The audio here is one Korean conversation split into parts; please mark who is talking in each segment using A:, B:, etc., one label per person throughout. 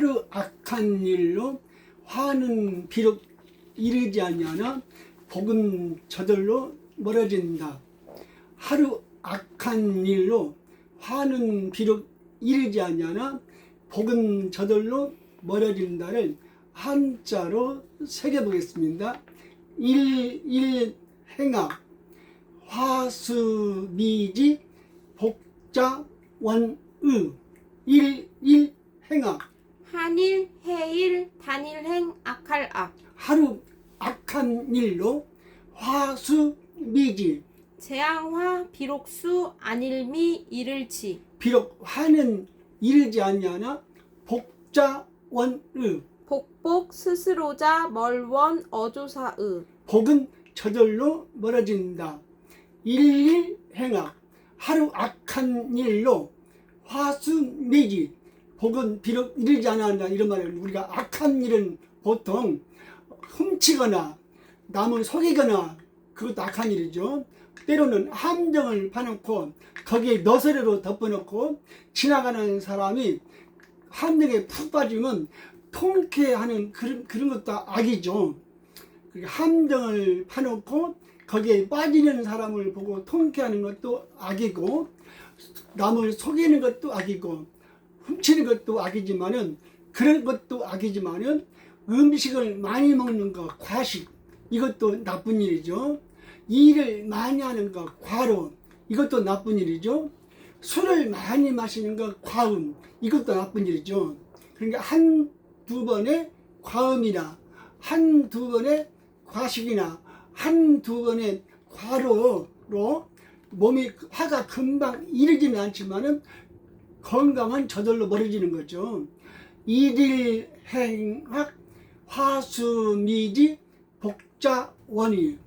A: 하루 악한 일로 화는 비록 이르지 아니하나 복은 저절로 멀어진다. 하루 악한 일로 화는 비록 이르지 아니하나 복은 저절로 멀어진다를 한자로 새겨 보겠습니다. 일, 일, 행악, 화수미지, 복자, 원의, 일, 일, 행악.
B: 한일, 해일, 단일행, 악할악.
A: 하루 악한 일로 화수 미지,
B: 재앙화, 비록수, 안일미, 이를치.
A: 비록 화는 이르지 아니하나 복자, 원의,
B: 복복, 스스로자, 멀원, 어조사의.
A: 복은 저절로 멀어진다. 일일 행악 하루 악한 일로 화수 미지 복은 비록 이르지 않았다 이런 말은 우리가 악한 일은 보통 훔치거나 남을 속이거나 그것도 악한 일이죠. 때로는 함정을 파놓고 거기에 너스레로 덮어놓고 지나가는 사람이 함정에 푹 빠지면 통쾌하는 그런, 그런 것도 악이죠. 그 함정을 파놓고 거기에 빠지는 사람을 보고 통쾌하는 것도 악이고 남을 속이는 것도 악이고 훔치는 것도 악이지만은 그런 것도 악이지만은 음식을 많이 먹는 거 과식 이것도 나쁜 일이죠. 일을 많이 하는 거 과로 이것도 나쁜 일이죠. 술을 많이 마시는 거 과음 이것도 나쁜 일이죠. 그러니까 한 두 번의 과음이나 한 두 번의 과식이나 한 두 번의 과로로 몸이 화가 금방 이르지는 않지만은 건강은 저절로 멀어지는 거죠. 일일 행학 화수미지 복자원이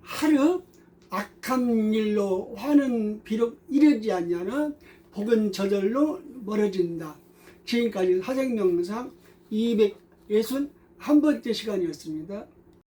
A: 하루 악한 일로 화는 비록 이르지 않냐나 복은 저절로 멀어진다. 지금까지 사생명상 261번째 시간이었습니다.